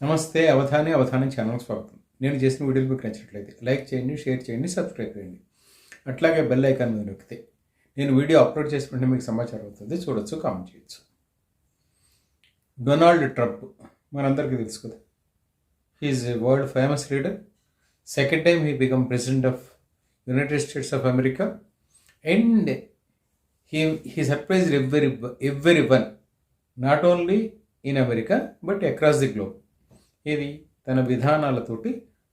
నమస్తే అవధాని అవధానం ఛానల్ స్వాగతం. నేను చేసిన వీడియోలు మీకు నచ్చినట్లయితే లైక్ చేయండి షేర్ చేయండి సబ్స్క్రైబ్ చేయండి. అట్లాగే బెల్ ఐకాన్ మీద నొక్కితే నేను వీడియో అప్లోడ్ చేసుకుంటే మీకు సమాచారం అవుతుంది చూడొచ్చు కామెంట్ చేయొచ్చు. డొనాల్డ్ ట్రంప్ మనందరికీ తెలుసు కదా. He is world famous leader second time he become president of United States of America and he he surprise every everyone not only in America but across the globe ఇది తన విధానాలతోటి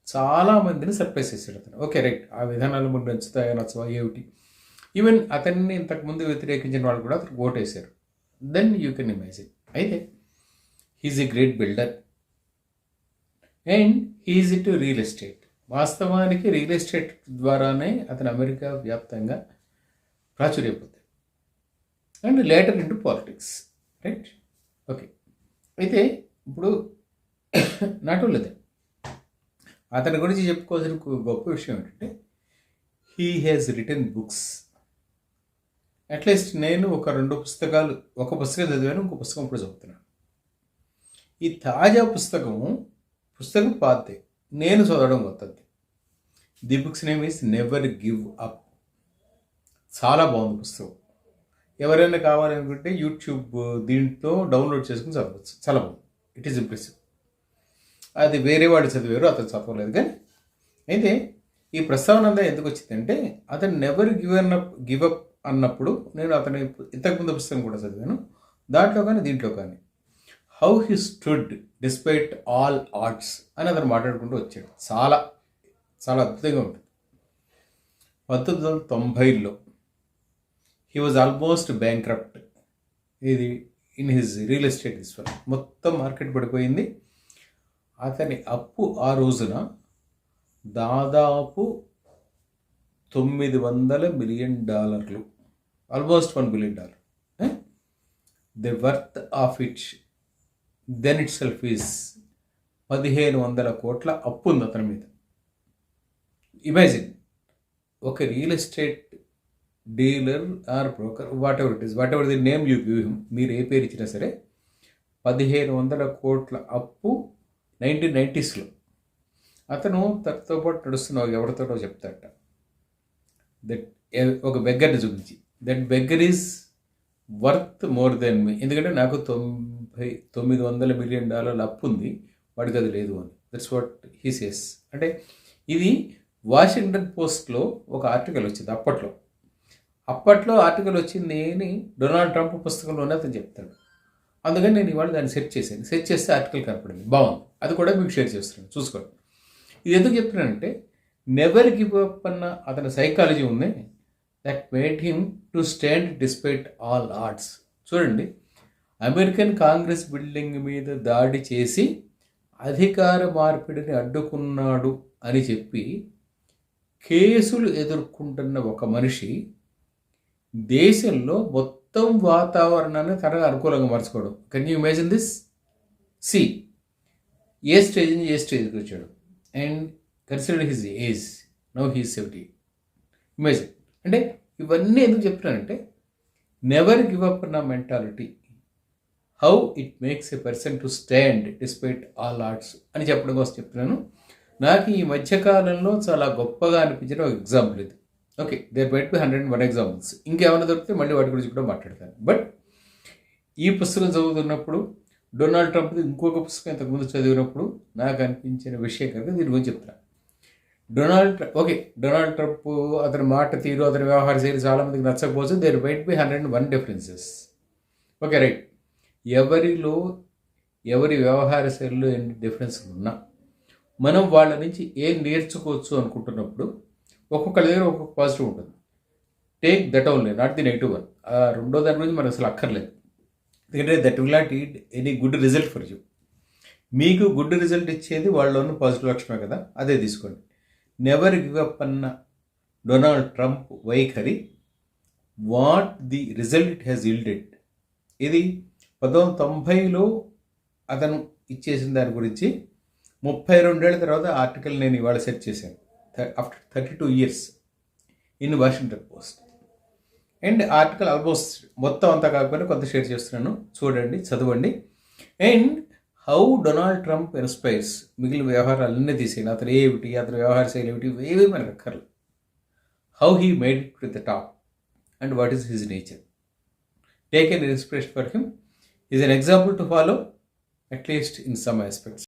చాలా మందిని surprise చేశాడు అతను. Okay right. ఆ విధానాలు మనకు నచ్చుతాయో నచ్చవా ఏమిటి? ఈవెన్ అతన్ని ఇంతకుముందు వ్యతిరేకించిన వాళ్ళు కూడా అతను ఓటేశారు. దెన్ యూ కెన్ ఇమాజిన్ అయితే he's a great builder and he's it real estate వాస్తవానికి రియల్ ఎస్టేట్ ద్వారానే అతను అమెరికా వ్యాప్తంగా ప్రాచుర్యపోతాడు and later into politics right okay అయితే ఇప్పుడు నాట్ ఓన్లీ దట్ అతని గురించి చెప్పుకోవాల్సిన ఒక గొప్ప విషయం ఏంటంటే he has return books at least నేను ఒక రెండు పుస్తకాలు ఒక పుస్తకం చదివాను ఇంకో పుస్తకం ఇప్పుడు చదువుతున్నాను. ఈ తాజా పుస్తకము పుస్తకం పాతే నేను చదవడం కొత్తది. The book's name is never give up చాలా బాగుంది పుస్తకం. ఎవరైనా కావాలనుకుంటే యూట్యూబ్ దీంట్లో డౌన్లోడ్ చేసుకుని చదవచ్చు. చాలా బాగుంది. ఇట్ ఈస్ ఇంప్రెసివ్ అది వేరే వాడు చదివారు అతను చదవలేదు. కానీ అయితే ఈ ప్రస్తావన అంతా ఎందుకు వచ్చిందంటే అతను never given up give up అన్నప్పుడు నేను అతని ఇంతకుముందు పుస్తకం కూడా చదివాను. దాంట్లో కానీ దీంట్లో కానీ. How he stood despite all odds అని అతను మాట్లాడుకుంటూ వచ్చాడు. చాలా చాలా అద్భుతంగా ఉంటుంది. పంతొమ్మిది వందల తొంభైలో హీ వాజ్ ఆల్మోస్ట్ బ్యాంక్రప్ట్ ఇది in his real estate this one మొత్తం మార్కెట్ పడిపోయింది. అతని అప్పు ఆ రోజున దాదాపు తొమ్మిది వందల మిలియన్ డాలర్లు. Almost one billion dollar the worth of it then itself is పదిహేను వందల కోట్ల అప్పు ఉంది అతని మీద. ఇమాజిన్ ఒక real estate dealer or broker whatever it is whatever the name you give him మీరు ఏ పేరు ఇచ్చినా సరే పదిహేను వందల కోట్ల అప్పు నైన్టీన్ నైంటీస్లో అతను తనతో పాటు నడుస్తున్న ఎవరితోటో చెప్తాడట. దట్ ఒక బెగ్గర్ని చూపించి. That beggar is worth more than me ఎందుకంటే నాకు తొంభై తొమ్మిది వందల మిలియన్ డాలర్ల అప్పు ఉంది. వాడికి అది లేదు అని. దట్స్ వాట్ హీ సేస్ అంటే ఇది వాషింగ్టన్ పోస్ట్లో ఒక ఆర్టికల్ వచ్చింది అప్పట్లో. అప్పట్లో ఆర్టికల్ వచ్చింది అని డొనాల్డ్ ట్రంప్ పుస్తకంలోనే అతను చెప్తాడు. అందుకని నేను ఇవాళ దాన్ని సెట్ చేశాను. సెట్ చేస్తే ఆర్టికల్ కనపడింది. బాగుంది. అది కూడా మీకు షేర్ చేస్తున్నాను. చూసుకోండి. ఇది ఎందుకు చెప్తున్నానంటే నెవర్ గివ్ అప్ అన్న అతని సైకాలజీ ఉంది. That made him to stand despite all odds చూడండి. అమెరికన్ కాంగ్రెస్ బిల్డింగ్ మీద దాడి చేసి అధికార మార్పిడిని అడ్డుకున్నాడు అని చెప్పి కేసులు ఎదుర్కొంటున్న ఒక మనిషి దేశంలో మొత్తం వాతావరణాన్ని తనకు అనుకూలంగా మార్చుకోవడం. Can you imagine this see A stage నుంచి ఏ స్టేజ్కి వచ్చాడు? And consider his age. Now he seventy. Imagine. అంటే ఇవన్నీ ఎందుకు చెప్తున్నానంటే నెవర్ గివ్ అప్ నా mentality. How it makes a person to stand despite all odds అని చెప్పడం కోసం చెప్తున్నాను. నాకు ఈ మధ్యకాలంలో చాలా గొప్పగా అనిపించిన ఒక ఎగ్జాంపుల్ ఇది. Okay there might be hundred one examples ఇంకేమైనా దొరికితే మళ్ళీ వాటి గురించి కూడా మాట్లాడతాను. బట్ ఈ పుస్తకం చదువుతున్నప్పుడు డొనాల్డ్ ట్రంప్ ఇంకొక పుస్తకం ఇంతకుముందు చదివినప్పుడు నాకు అనిపించిన విషయం కనుక దీని గురించి చెప్తాను డొనాల్డ్ ఓకే డొనాల్డ్ ట్రంప్ అతని మాట తీరు అతని వ్యవహార శైలి చాలామందికి నచ్చకపోవచ్చు. There might be hundred one differences okay right ఎవరిలో ఎవరి వ్యవహార శైలిలో ఎన్ని డిఫరెన్స్ ఉన్నా మనం వాళ్ళ నుంచి ఏం నేర్చుకోవచ్చు అనుకుంటున్నప్పుడు ఒక్కొక్కరి దగ్గర ఒక్కొక్క పాజిటివ్ ఉంటుంది. Take that only not the negative one ఆ రెండో దాని గురించి మనకు అసలు అక్కర్లేదు. ఎందుకంటే that will not yield any good result for you. మీకు గుడ్ రిజల్ట్ ఇచ్చేది వాళ్ళలోని పాజిటివ్ లక్షణమే కదా అదే తీసుకోండి. నెవర్ గివ్ అప్ అన్న డొనాల్డ్ ట్రంప్ వైఖరి what the result it has yielded ఇది పంతొమ్మిది తొంభైలో అతను ఇచ్చేసిన దాని గురించి ముప్పై రెండేళ్ళ తర్వాత ఆర్టికల్ నేను ఇవాళ సెట్ చేశాను after thirty two years in Washington Post. And article almost మొత్తం అంతా కాకపోయినా కొంత షేర్ చేస్తున్నాను. చూడండి చదవండి. And how Donald Trump inspires మిగిలిన వ్యవహారాలన్నీ తీసేయండి. అతను ఏమిటి అతని వ్యవహార శైలి ఏమిటి ఏమీ మనకు అక్కర్లేదు how he made with the top and what is his nature take an inspiration for him is an example to follow at least in some aspects